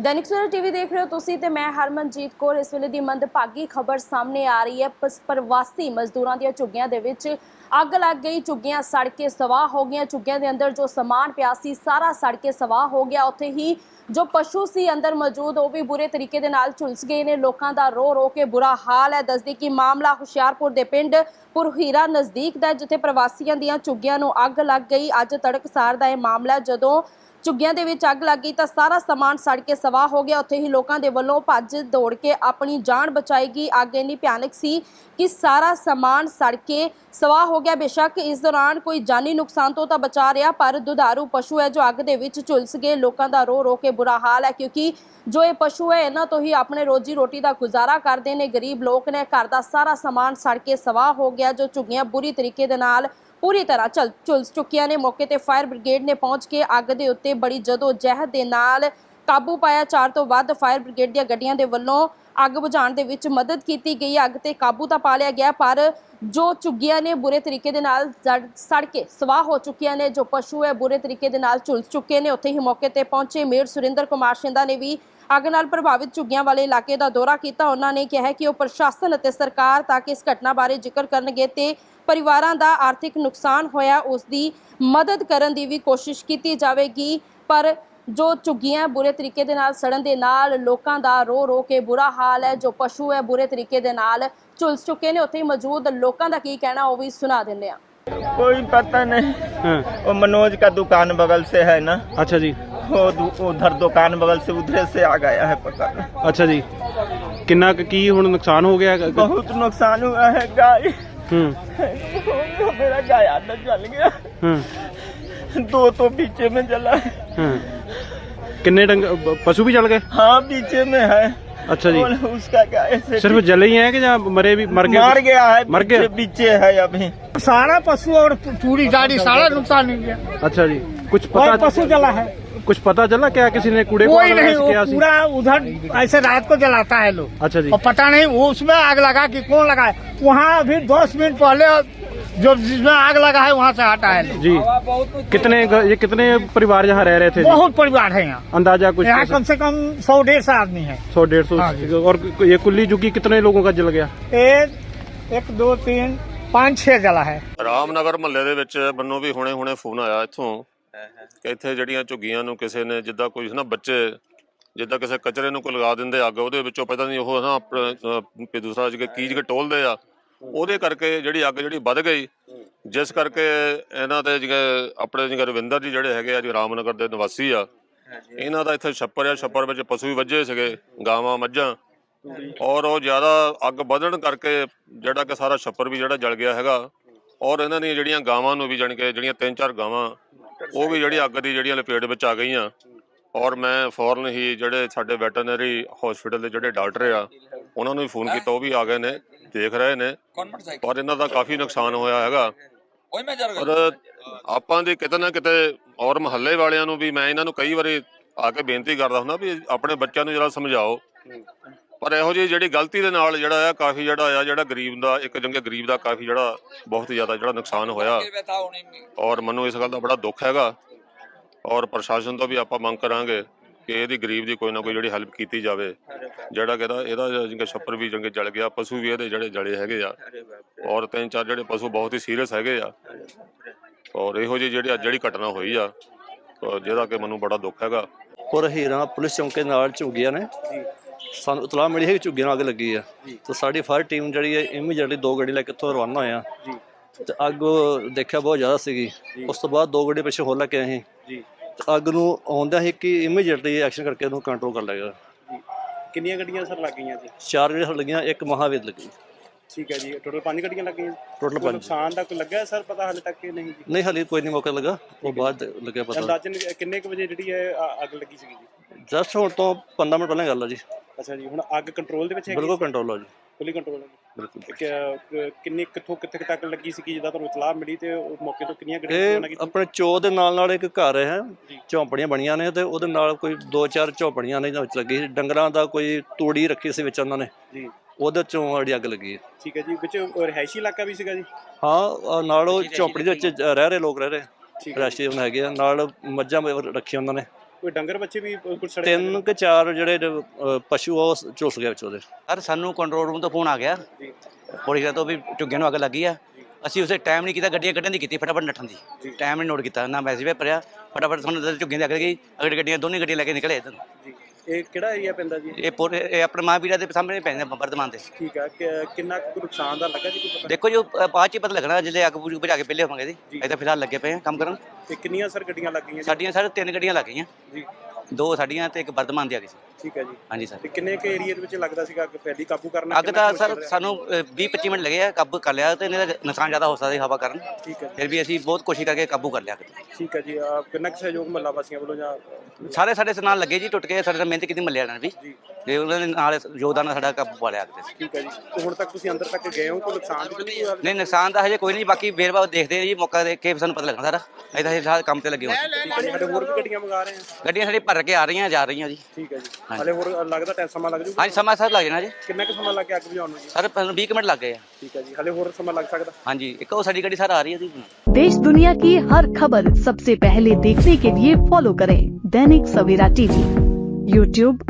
Dainik Savera TV ਦੇਖ ਰਹੇ ਹੋ ਤੁਸੀਂ ਤੇ ਮੈਂ ਹਰਮਨਜੀਤ ਕੌਰ। ਇਸ ਵੇਲੇ ਦੀ ਮੰਦਭਾਗੀ ਖਬਰ ਸਾਹਮਣੇ ਆ ਰਹੀ ਹੈ। ਪਸ- ਪ੍ਰਵਾਸੀ ਮਜ਼ਦੂਰਾਂ ਦੀਆਂ ਝੁੱਗੀਆਂ ਦੇ ਵਿੱਚ ਅੱਗ ਲੱਗ ਗਈ। ਝੁੱਗੀਆਂ ਸੜ ਕੇ ਸਵਾਹ ਹੋ ਗਈਆਂ। ਝੁੱਗੀਆਂ ਦੇ ਅੰਦਰ ਜੋ ਸਮਾਨ ਪਿਆ ਸੀ ਸਾਰਾ ਸੜ ਕੇ ਸਵਾਹ ਹੋ ਗਿਆ। ਉੱਥੇ ਹੀ ਜੋ ਪਸ਼ੂ ਸੀ ਅੰਦਰ ਮੌਜੂਦ ਉਹ ਵੀ ਬੁਰੇ ਤਰੀਕੇ ਦੇ ਨਾਲ ਝੁਲਸ ਗਏ ਨੇ। ਲੋਕਾਂ ਦਾ ਰੋ ਰੋ ਕੇ ਬੁਰਾ ਹਾਲ ਹੈ। ਦੱਸਦੀ ਕਿ ਮਾਮਲਾ ਹੁਸ਼ਿਆਰਪੁਰ ਦੇ ਪਿੰਡ ਪੁਰਹੀਰਾ ਨਜ਼ਦੀਕ ਦਾ ਹੈ, ਜਿੱਥੇ ਪ੍ਰਵਾਸੀਆਂ ਦੀਆਂ ਝੁੱਗੀਆਂ ਨੂੰ ਅੱਗ ਲੱਗ ਗਈ। ਅੱਜ ਤੜਕਸਾਰ ਦਾ ਇਹ ਮਾਮਲਾ ਹੈ, ਜਦੋਂ ਝੁੱਗੀਆਂ ਦੇ ਵਿੱਚ ਅੱਗ ਲੱਗ ਗਈ ਤਾਂ ਸਾਰਾ ਸਮਾਨ ਸੜ ਕੇ ਸਵਾਹ ਹੋ ਗਿਆ। ਉੱਥੇ ਹੀ ਲੋਕਾਂ ਦੇ ਵੱਲੋਂ ਭੱਜ ਦੌੜ ਕੇ ਆਪਣੀ ਜਾਨ ਬਚਾਈ ਗਈ। ਅੱਗ ਇੰਨੀ ਭਿਆਨਕ ਸੀ ਕਿ ਸਾਰਾ ਸਮਾਨ ਸੜ ਕੇ ਸਵਾਹ ਹੋ ਗਿਆ। ਬੇਸ਼ੱਕ ਇਸ ਦੌਰਾਨ ਕੋਈ ਜਾਨੀ ਨੁਕਸਾਨ ਤੋਂ ਤਾਂ ਬਚਾ ਰਿਹਾ, ਪਰ ਦੁਧਾਰੂ ਪਸ਼ੂ ਹੈ ਜੋ ਅੱਗ ਦੇ ਵਿੱਚ ਝੁਲਸ ਗਏ। ਲੋਕਾਂ ਦਾ ਰੋ ਰੋ ਕੇ ਬੁਰਾ ਹਾਲ ਹੈ ਕਿਉਂਕਿ ਜੋ ਇਹ ਪਸ਼ੂ ਹੈ, ਇਹਨਾਂ ਤੋਂ ਹੀ ਆਪਣੇ ਰੋਜੀ ਰੋਟੀ ਦਾ ਗੁਜ਼ਾਰਾ ਕਰਦੇ ਨੇ। ਗਰੀਬ ਲੋਕ ਨੇ ਘਰ ਦਾ ਸਾਰਾ ਸਮਾਨ ਸੜ ਕੇ ਸਵਾਹ ਹੋ ਗਿਆ, ਜੋ ਝੁੱਗੀਆਂ ਬੁਰੀ ਤਰੀਕੇ ਦੇ ਨਾਲ ਪੂਰੀ ਤਰ੍ਹਾਂ ਚਲ ਝੁਲਸ ਚੁੱਕੀਆਂ ਨੇ। ਮੌਕੇ ਤੇ ਫਾਇਰ ਬ੍ਰਿਗੇਡ ਨੇ ਪਹੁੰਚ ਕੇ ਅੱਗ ਦੇ ਉੱਤੇ ਬੜੀ ਜਦੋ ਜਹਿਦ ਦੇ ਨਾਲ ਕਾਬੂ ਪਾਇਆ। ਚਾਰ ਤੋਂ ਵੱਧ ਫਾਇਰ ਬ੍ਰਿਗੇਡ ਦੀਆਂ ਗੱਡੀਆਂ ਦੇ ਵੱਲੋਂ ਅੱਗ ਬੁਝਾਉਣ ਦੇ ਵਿੱਚ ਮਦਦ ਕੀਤੀ ਗਈ। ਅੱਗ ਤੇ ਕਾਬੂ ਤਾਂ ਪਾ ਲਿਆ ਗਿਆ, ਪਰ ਜੋ ਝੁੱਗੀਆਂ ਨੇ ਬੁਰੇ ਤਰੀਕੇ ਦੇ ਨਾਲ ਸੜ ਕੇ ਸਵਾਹ ਹੋ ਚੁੱਕੀਆਂ ਨੇ। ਜੋ ਪਸ਼ੂ ਹੈ, ਬੁਰੇ ਤਰੀਕੇ ਦੇ ਨਾਲ ਝੁਲਸ ਚੁੱਕੇ ਨੇ। ਉੱਥੇ ਹੀ ਮੌਕੇ ਤੇ ਪਹੁੰਚੇ ਮੇਅਰ ਸੁਰਿੰਦਰ ਕੁਮਾਰ ਸ਼ਿੰਦਾ ਨੇ ਵੀ ਅੱਗ ਨਾਲ ਪ੍ਰਭਾਵਿਤ ਝੁੱਗੀਆਂ ਵਾਲੇ ਇਲਾਕੇ ਦਾ ਦੌਰਾ ਕੀਤਾ ਉਹਨਾਂ ਨੇ ਕਿਹਾ ਕਿ ਉਹ ਪ੍ਰਸ਼ਾਸਨ ਅਤੇ ਸਰਕਾਰ ਤੱਕ ਇਸ ਘਟਨਾ ਬਾਰੇ ਜ਼ਿਕਰ ਕਰਨਗੇ ਤੇ ਪਰਿਵਾਰਾਂ ਦਾ ਆਰਥਿਕ ਨੁਕਸਾਨ ਹੋਇਆ ਉਸ ਦੀ ਮਦਦ ਕਰਨ ਦੀ ਵੀ ਕੋਸ਼ਿਸ਼ ਕੀਤੀ ਜਾਵੇਗੀ ਪਰ ਜੋ ਝੁੱਗੀਆਂ ਬੁਰੇ ਤਰੀਕੇ ਦੇ ਨਾਲ ਸੜਨ ਦੇ ਨਾਲ ਲੋਕਾਂ ਦਾ ਰੋ ਰੋ ਕੇ ਬੁਰਾ ਹਾਲ ਹੈ ਜੋ ਪਸ਼ੂ ਹੈ ਬੁਰੇ ਤਰੀਕੇ ਦੇ ਨਾਲ ਝੁਲਸ ਚੁੱਕੇ ਨੇ ਉੱਥੇ ਹੀ ਮੌਜੂਦ ਲੋਕਾਂ ਦਾ ਕੀ ਕਹਿਣਾ ਉਹ ਵੀ ਸੁਣਾ ਦਿੰਦੇ ਆ कोई पता नहीं हाँ, वो मनोज का दुकान बगल से है ना अच्छा जी वो दु- उधर दुकान बगल से उधर से आ गया है पता नहीं ਅੱਛਾ ਜੀ ਕਿੰਨਾ ਕੁ ਕੀ ਹੁਣ ਨੁਕਸਾਨ ਹੋ ਗਿਆ ਗ- ਗ- बहुत नुकसान हुआ है गाय ਹੂੰ मेरा गाय आधा जल गया ਹੂੰ दो तो पीछे में जला है ਹੂੰ ਕਿੰਨੇ ਡੰਗ ਬ- ਪਸ਼ੂ ਵੀ ਜਲ ਗਏ हाँ पीछे में है अच्छा जी और उसका गाय से ਸਿਰਫ ਜਲੇ ਹੀ ਹੈ ਕਿ ਜਾਂ ਮਰੇ ਵੀ ਮਰ ਗਏ मर गया है मर गया? पीछे- पीछे है अभी सारा पशु और पूरी गाड़ी सारा नुकसान हो गया अच्छा जी कुछ कोई पता पशु जला है कुछ पता चला क्या किसी ने कूड़े को कोई आग नहीं लगा वो किया सी? पूरा उधर ऐसे रात को जलाता है लोग अच्छा जी और पता नहीं वो उसमें आग लगा कि कौन लगा है वहाँ अभी दस मिनट पहले जो जिसमें आग लगा है वहाँ से हटा है लोग जी कितने घ- ये कितने परिवार यहाँ रह रहे थे जी? बहुत परिवार है यहाँ अंदाजा कुछ यहाँ कम से कम सौ डेढ़ सौ आदमी है सौ डेढ़ सौ हाँ जी। और ये कुल्ली झुग्गी कितने लोगों का जल गया एक एक दो तीन पाँच छह जला है ਰਾਮਨਗਰ ਮਹੱਲੇ ਦੇ ਵਿੱਚ ਮੈਨੂੰ ਵੀ ਹੁਣੇ ਹੁਣੇ ਫੋਨ ਆਇਆ ਇੱਥੋਂ ਕਿ ਇੱਥੇ ਜਿਹੜੀਆਂ ਝੁੱਗੀਆਂ ਨੂੰ ਕਿਸੇ ਨੇ ਜਿੱਦਾਂ ਕੋਈ ਨਾ ਬੱਚੇ ਜਿੱਦਾਂ ਕਿਸੇ ਕਚਰੇ ਨੂੰ ਕੋਈ ਲਗਾ ਦਿੰਦੇ ਅੱਗ ਉਹਦੇ ਵਿੱਚੋਂ ਪਤਾ ਨਹੀਂ ਉਹ ਨਾ ਵੀ ਦੂਸਰਾ ਜਿਹੜਾ ਕੀ ਜਿਹੜਾ ਟੋਲਦੇ ਆ ਉਹਦੇ ਕਰਕੇ ਜਿਹੜੀ ਅੱਗ ਜਿਹੜੀ ਵੱਧ ਗਈ। ਜਿਸ ਕਰਕੇ ਇਹਨਾਂ ਦੇ ਜਿਹੜੇ ਆਪਣੇ ਜਿਹੜੇ ਰਵਿੰਦਰ ਜੀ ਜਿਹੜੇ ਹੈਗੇ ਆ ਜੀ ਰਾਮਨਗਰ ਦੇ ਨਿਵਾਸੀ ਆ ਇਹਨਾਂ ਦਾ ਇੱਥੇ ਛੱਪਰ ਆ ਛੱਪਰ ਵਿੱਚ ਪਸ਼ੂ ਵੀ ਵੱਜੇ ਸੀਗੇ ਗਾਵਾਂ ਮੱਝਾਂ। ਔਰ ਉਹ ਜ਼ਿਆਦਾ ਅੱਗ ਵਧਣ ਕਰਕੇ ਜਿਹੜਾ ਕਿ ਸਾਰਾ ਛੱਪਰ ਵੀ ਜਿਹੜਾ ਜਲ ਗਿਆ ਹੈਗਾ। ਔਰ ਇਹਨਾਂ ਦੀਆਂ ਜਿਹੜੀਆਂ ਗਾਵਾਂ ਨੂੰ ਵੀ ਜਾਣੀ ਕਿ ਜਿਹੜੀਆਂ ਤਿੰਨ ਚਾਰ ਗਾਵਾਂ ਉਹ ਵੀ ਜਿਹੜੀ ਅੱਗ ਦੀ ਜਿਹੜੀਆਂ ਲਪੇਟ ਵਿੱਚ ਆ ਗਈਆਂ। ਔਰ ਮੈਂ ਫੌਰਨ ਹੀ ਜਿਹੜੇ ਸਾਡੇ ਵੈਟਰਨਰੀ ਹਸਪੀਟਲ ਦੇ ਜਿਹੜੇ ਡਾਕਟਰ ਆ ਉਹਨਾਂ ਨੂੰ ਵੀ ਫੋਨ ਕੀਤਾ ਉਹ ਵੀ ਆ ਗਏ ਨੇ ਦੇਖ ਰਹੇ ਨੇ। ਔਰ ਇਹਨਾਂ ਦਾ ਕਾਫੀ ਨੁਕਸਾਨ ਹੋਇਆ ਹੈਗਾ। ਔਰ ਆਪਾਂ ਦੀ ਕਿਤੇ ਨਾ ਕਿਤੇ ਔਰ ਮਹੱਲੇ ਵਾਲਿਆਂ ਨੂੰ ਵੀ ਮੈਂ ਇਹਨਾਂ ਨੂੰ ਕਈ ਵਾਰੀ ਆ ਕੇ ਬੇਨਤੀ ਕਰਦਾ ਹੁੰਦਾ ਵੀ ਆਪਣੇ ਬੱਚਿਆਂ ਨੂੰ ਜਰਾ ਸਮਝਾਓ। ਪਰ ਇਹੋ ਜਿਹੀ ਜਿਹੜੀ ਗਲਤੀ ਦੇ ਨਾਲ ਜਿਹੜਾ ਆ ਕਾਫੀ ਜਿਹੜਾ ਆ ਜਿਹੜਾ ਗਰੀਬ ਦਾ ਇੱਕ ਜੰਗੇ ਗਰੀਬ ਦਾ ਕਾਫੀ ਜਿਹੜਾ ਬਹੁਤ ਜ਼ਿਆਦਾ ਜਿਹੜਾ ਨੁਕਸਾਨ ਹੋਇਆ। ਔਰ ਮੈਨੂੰ ਇਸ ਗੱਲ ਦਾ ਬੜਾ ਦੁੱਖ ਹੈਗਾ। ਔਰ ਪ੍ਰਸ਼ਾਸਨ ਤੋਂ ਵੀ ਆਪਾਂ ਮੰਗ ਕਰਾਂਗੇ ਕਿ ਇਹਦੀ ਗਰੀਬ ਦੀ ਕੋਈ ਨਾ ਕੋਈ ਜਿਹੜੀ ਹੈਲਪ ਕੀਤੀ ਜਾਵੇ। ਜਿਹੜਾ ਕਿ ਇਹਦਾ ਜਿੰਗਾ ਛੱਪਰ ਵੀ ਜੰਗੇ ਜਲ ਗਿਆ ਪਸ਼ੂ ਵੀ ਇਹਦੇ ਜਿਹੜੇ ਜਲੇ ਹੈਗੇ ਆ। ਔਰ ਤਿੰਨ ਚਾਰ ਜਿਹੜੇ ਪਸ਼ੂ ਬਹੁਤ ਹੀ ਸੀਰੀਅਸ ਹੈਗੇ ਆ। ਔਰ ਇਹੋ ਜਿਹੀ ਜਿਹੜੀ ਅੱਜ ਜਿਹੜੀ ਘਟਨਾ ਹੋਈ ਆ ਜਿਹਦਾ ਕਿ ਮੈਨੂੰ ਬੜਾ ਦੁੱਖ ਹੈਗਾ। ਔਰ ਹੀਰਾ ਪੁਲਿਸ ਚੌਂਕੇ ਨਾਲ ਝੁੱਗੀਆਂ ਨੇ। ਸਾਨੂੰ ਇਤਲਾਹ ਮਿਲੀ ਹੈ ਕਿ ਝੁੱਗੀਆਂ ਨਾਲ ਅੱਗ ਲੱਗੀ ਆ। ਤੇ ਸਾਡੀ ਫਾਇਰ ਟੀਮ ਜਿਹੜੀ ਹੈ ਇਮੀਡੀਏਟਲੀ ਦੋ ਗੱਡੀ ਲੈ ਕੇ ਇੱਥੋਂ ਰਵਾਨਾ ਹੋਇਆ ਤੇ ਅੱਗ ਦੇਖਿਆ ਬਹੁਤ ਜ਼ਿਆਦਾ ਸੀਗੀ। ਉਸ ਤੋਂ ਬਾਅਦ ਦੋ ਗੱਡੀ ਪਿੱਛੇ ਹੋਰ ਕੇ ਆਏ ਤੇ ਅੱਗ ਨੂੰ ਆਉਂਦਿਆਂ ਹੀ ਕਿ ਇਮੀਡੀਏਟਲੀ ਐਕਸ਼ਨ ਕਰਕੇ ਉਹਨੂੰ ਕੰਟਰੋਲ ਕਰ ਲਿਆ ਕਿੰਨੀਆਂ ਗੱਡੀਆਂ ਸਰ ਲੱਗ ਗਈਆਂ ਜੀ? ਚਾਰ ਜਿਹੜੀਆਂ ਲੱਗੀਆਂ ਇੱਕ ਮਹਾਵੀਰ ਲੱਗੀ। ਠੀਕ ਹੈ ਜੀ। ਟੋਟਲ ਪੰਜ ਗੱਡੀਆਂ ਲੱਗ ਗਈਆਂ? ਟੋਟਲ ਪੰਜ। ਨੁਕਸਾਨ ਦਾ ਕੋਈ ਲੱਗਾ ਸਰ ਪਤਾ ਹਾਲੇ ਤੱਕ ਨਹੀਂ ਜੀ? ਨਹੀਂ ਹਾਲੇ ਕੋਈ ਨਹੀਂ ਮੌਕਾ ਲੱਗਾ। ਉਹ ਬਾਅਦ ਲੱਗਿਆ ਪਤਾ। ਅੰਦਾਜ਼ਨ ਕਿੰਨੇ ਕੁ ਵਜੇ ਜਿਹੜੀ ਹੈ ਅੱਗ ਲੱਗੀ ਸੀਗੀ ਜੀ? ਜਸਟ ਹੁਣ ਤੋਂ 15 ਮਿੰਟ ਪਹਿਲਾਂ ਗੱਲ ਆ ਜੀ। ਅੱਛਾ ਜੀ ਹੁਣ ਅੱਗ ਕੰਟਰੋਲ ਦੇ ਵਿੱਚ ਹੈਗੀ ਬਿਲਕੁਲ ਕੰਟਰੋਲ ਆ ਜੀ। ਫੁੱਲੀ ਕੰਟਰੋਲ ਹੈ ਬਿਲਕੁਲ। ਤੇ ਕਿ- ਕਿ- ਕਿੰਨੀ ਕਿੱਥੋਂ ਕਿੱਥੇ ਕੁ ਤੱਕ ਲੱਗੀ ਸੀਗੀ ਜਿੱਦਾਂ ਤੁਹਾਨੂੰ ਇਤਲਾਹ ਮਿਲੀ ਤੇ ਉਹ ਮੌਕੇ ਤੋਂ ਕਿੰਨੀਆਂ ਗੱਡੀਆਂ ਇਹ ਰਵਾਨਾ ਕੀਤੀ ਆਪਣੇ ਚੋ ਦੇ ਨਾਲ ਨਾਲ ਇੱਕ ਘਰ ਹੈ ਝੌਂਪੜੀਆਂ ਬਣੀਆਂ ਨੇ ਤੇ ਉਹਦੇ ਨਾਲ ਕੋਈ ਦੋ ਚਾਰ ਝੌਂਪੜੀਆਂ ਨੇ ਜਿਹਨਾਂ ਵਿੱਚ ਲੱਗੀ ਸੀ। ਡੰਗਰਾਂ ਦਾ ਕੋਈ ਤੂੜੀ ਰੱਖੀ ਸੀ ਵਿੱਚ ਉਹਨਾਂ ਨੇ। ਜੀ। ਉਹਦੇ ਚੋਂ ਅੱਗ ਲੱਗੀ ਹੈ। ਠੀਕ ਹੈ ਜੀ। ਵਿੱਚ ਰਿਹਾਇਸ਼ੀ ਇਲਾਕਾ ਵੀ ਸੀਗਾ ਜੀ? ਹਾਂ ਅਹ ਨਾਲ ਉਹ ਝੌਂਪੜੀ ਦੇ ਵਿੱਚ ਰਹਿ ਰਹੇ ਲੋਕ ਰਹਿ ਰਹੇ। ਠੀਕ ਹੈ ਰਾਸ਼ੀ ਉਹਨਾਂ ਹੈਗੇ ਆ। ਨਾਲ ਮੱਝਾਂ ਰੱਖੀਆਂ ਉਹਨਾਂ ਨੇ। ਕੋਈ ਡੰਗਰ ਬੱਚੇ ਵੀ ਕੁਝ ਸੜੇ ਤਿੰਨ ਕਿ ਚਾਰ ਜਿਹੜੇ ਅ, ਪਸ਼ੂ ਆ ਉਹ ਝੁਲਸ ਗਏ ਵਿੱਚ ਉਹਦੇ ਸਰ ਸਾਨੂੰ ਕੰਟਰੋਲ ਰੂਮ ਤੋਂ ਫੋਨ ਆ ਗਿਆ। ਜੀ। ਪੁਲਿਸ ਤੋਂ ਵੀ ਝੁੱਗੀਆਂ ਨੂੰ ਅੱਗ ਲੱਗੀ ਆ। ਅਸੀਂ ਉਸੇ ਟਾਈਮ ਨਹੀਂ ਕੀਤਾ ਗੱਡੀਆਂ ਕੱਢਣ ਦੀ ਕੀਤੀ ਫਟਾਫਟ ਨੱਠਣ ਦੀ। ਟਾਈਮ ਨਹੀਂ ਨੋਟ ਕੀਤਾ ਨਾ ਮੈਸੇਜ ਭਰਿਆ। ਫਟਾਫਟ ਸਾਨੂੰ ਜਦੋਂ ਝੁੱਗੀਆਂ ਦੀ ਅੱਗ ਲੱਗੀ ਅਗਲੀ ਗੱਡੀਆਂ ਦੋਨੇ ਗੱਡੀਆਂ ਲੈ ਕੇ ਨਿਕਲੇ ਇੱਧਰ ਜੀ। ਇਹ ਕਿਹੜਾ ਏਰੀਆ ਪੈਂਦਾ ਜੀ? ਇਹ ਪੂਰੇ ਇਹ ਆਪਣੇ ਮਹਾਂਵੀਰਾ ਦੇ ਸਾਹਮਣੇ ਪੈਂਦੇ ਆ ਵਰਧਮਾਨ ਦੇ। ਠੀਕ ਆ ਕਿ- ਕਿੰਨਾ ਕੁ ਨੁਕਸਾਨ ਦਾ ਲੱਗਾ ਜੀ ਕੋਈ ਪਤਾ? ਦੇਖੋ ਜੋ ਅ, ਬਾਅਦ ਚ ਹੀ ਪਤਾ ਲੱਗਣਾ ਜਿਹੜੇ ਅੱਗ ਬੁਝ ਬੁਝਾ ਕੇ ਪਹਿਲੇ ਹੋਵਾਂਗੇ ਜੀ। ਅਸੀਂ ਤਾਂ ਫਿਲਹਾਲ ਲੱਗੇ ਪਏ ਆ ਕੰਮ ਕਰਨ। ਤੇ ਕਿੰਨੀਆਂ ਸਰ ਗੱਡੀਆਂ ਲੱਗ ਗਈਆਂ ਸਾਡੀਆਂ ਸਾਰੇ ਤਿੰਨ ਗੱਡੀਆਂ ਲੱਗ ਗਈਆਂ। ਜੀ। ਦੋ ਸਾਡੀਆਂ ਤੇ ਇੱਕ ਵਰਧਮਾਨ ਦੀ ਆ ਗਈ ਸੀ। ਠੀਕ ਹੈ ਜੀ। ਹਾਂਜੀ ਸਰ। ਤੇ ਕਿੰਨੇ ਕੇ ਏਰੀਆ ਦੇ ਵਿੱਚ ਲੱਗਦਾ ਸੀਗਾ ਅੱਗ ਫੈਲੀ? ਕਾਬੂ ਕਰਨਾ ਅੱਗ ਤਾਂ ਸਰ? ਸਾਨੂੰ 20 25 ਮਿੰਟ ਲੱਗੇ ਆ ਕਾਬੂ ਕਰ ਲਿਆ ਤੇ ਇਹਦਾ ਨੁਕਸਾਨ ਜ਼ਿਆਦਾ ਹੋ ਸਕਦਾ ਸੀ ਹਵਾ ਕਾਰਨ। ਠੀਕ ਹੈ ਫਿਰ ਵੀ ਅਸੀਂ ਬਹੁਤ ਕੋਸ਼ਿਸ਼ ਕਰਕੇ ਕਾਬੂ ਕਰ ਲਿਆ ਅੱਗ ਤੇ। ਠੀਕ ਹੈ ਜੀ। ਆ ਕਿੰਨਾ ਕੁ ਸਹਿਯੋਗ ਮੱਲਾ ਵਾਸੀਆਂ ਵੱਲੋਂ ਜਾਂ ਸਾਰੇ ਸਾਡੇ ਨਾਲ ਲੱਗੇ ਜੀ ਟੁੱਟ ਕੇ ਸਾਡੇ ਨਾਲ ਮਿਹਨਤ ਕੀਤੀ ਮੱਲਿਆਂ ਨੇ ਵੀ। ਜੀ। ਤੇ ਉਹਨਾਂ ਦੇ ਨਾਲ ਯੋਗਦਾਨ ਨਾਲ ਸਾਡਾ ਕਾਬੂ ਪਾ ਲਿਆ ਅੱਗ ਤੇ ਠੀਕ ਹੈ ਜੀ ਤੇ ਹੁਣ ਤੱਕ ਤੁਸੀਂ ਅੰਦਰ ਤੱਕ ਗਏ ਹੋ ਕੋਈ ਨੁਕਸਾਨ ਦੀ ਨਹੀਂ ਹੋਇਆ ਨਹੀਂ ਨੁਕਸਾਨ ਤਾਂ ਹਜੇ ਕੋਈ ਨਹੀਂ ਬਾਕੀ ਵੇਰਵਾ ਦੇਖਦੇ ਆ ਜੀ ਮੌਕਾ ਦੇਖ ਕੇ ਸਾਨੂੰ ਪਤਾ ਲੱਗਣਾ ਸਾਰਾ ਅਸੀਂ ਤਾਂ ਹਜੇ ਫਿਲਹਾਲ ਕੰਮ ਤੇ ਲੱਗੇ ਹੋਏ ਹਾਂ। ਸਾਡੇ ਹੋਰ ਵੀ ਗੱਡੀਆਂ ਮੰਗਾ ਰਹੇ ਹਾਂ ਗੱਡੀਆਂ ਸਾਡੀ ਭਰ ਕੇ ਆ ਰਹੀਆਂ ਜਾ ਰਹੀਆਂ ਜੀ ਠੀਕ ਹੈ ਜੀ ਹਲੇ ਹੋਰ ਲੱਗਦਾ ਟਾਈਮ ਸਮਾਂ ਲੱਗ ਜੂਗਾ ਹਾਂਜੀ ਸਮਾਂ ਸਰ ਲੱਗ ਜਾਣਾ ਜੀ ਕਿੰਨਾ ਕੁ ਸਮਾਂ ਲੱਗ ਗਿਆ ਅੱਗ ਬੁਝਾਉਣ ਨੂੰ ਜੀ ਸਰ ਸਾਨੂੰ 20 ਕੁ ਮਿੰਟ ਲੱਗ ਗਏ ਆ ਠੀਕ ਹੈ ਜੀ ਹਲੇ ਹੋਰ ਸਮਾਂ ਲੱਗ ਸਕਦਾ ਹਾਂਜੀ ਇੱਕ ਉਹ ਸਾਡੀ ਗੱਡੀ ਸਰ ਆ ਰਹੀ ਹੈ ਜੀ देश दुनिया की हर खबर सबसे पहले देखने के लिए फॉलो करें दैनिक सवेरा टीवी यूट्यूब